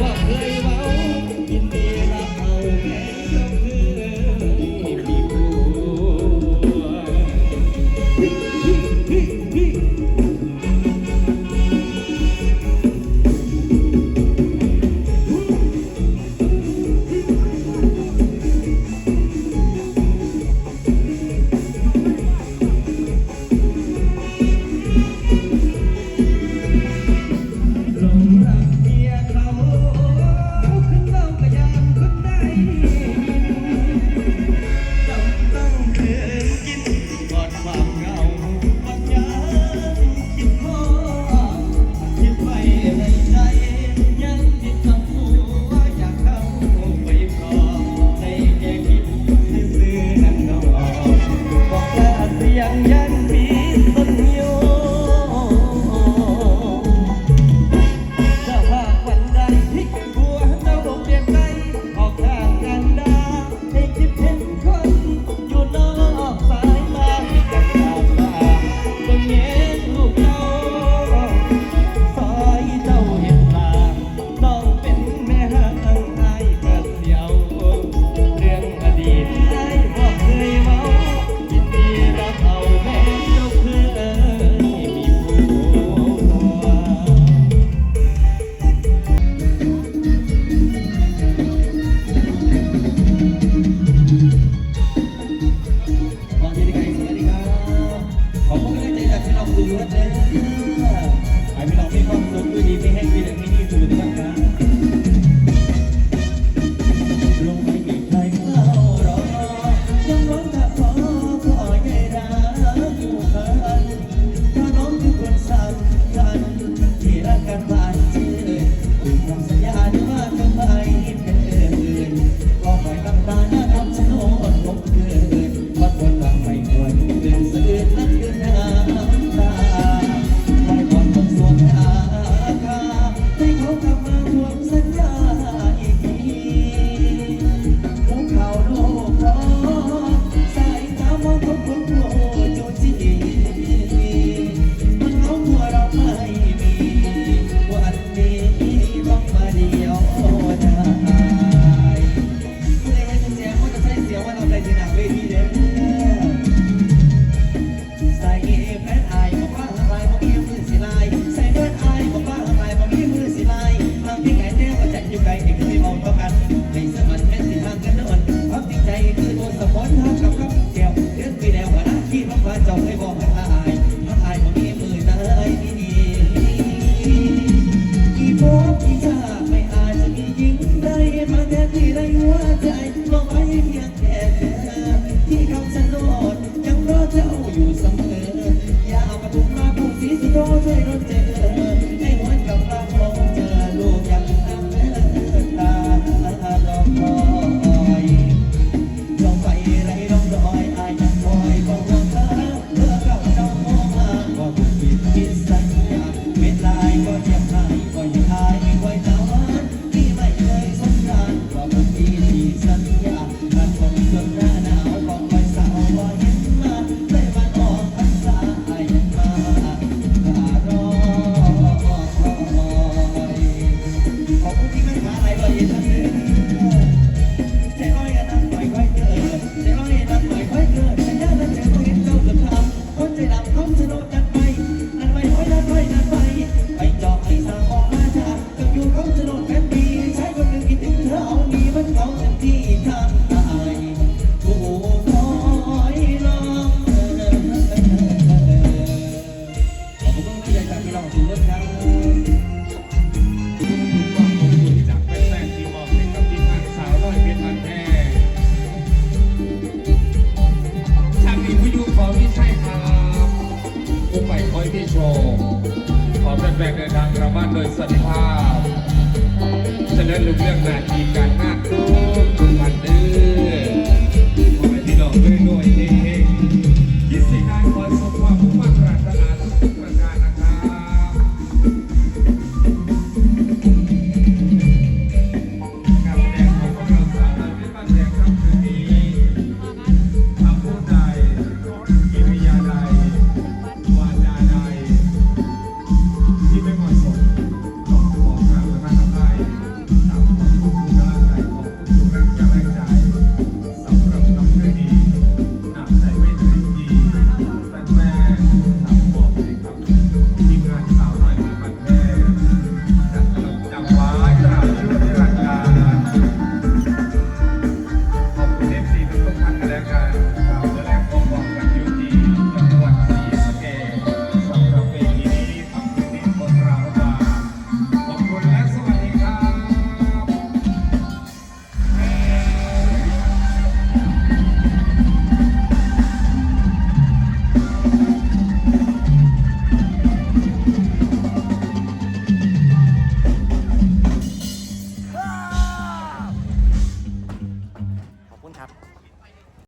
哇可以 ยอไอ้พี่น้องมีความสุขด้วดีไม่แห้งดีแไม่นี่ดูดีบ้างนะลงไปอีกครเข้ารอยังร้องแต่ขอขอไงรักอยู่เธอ I đành mua lại cho anh mong ขอแฟนๆเดินทางกลับบ้านโดยสันดิภาพเจริญรุ่งเรื่องนาทีการหน้าทุกทุกวันเด้อขอให้พี่น้อกด้วยด้วย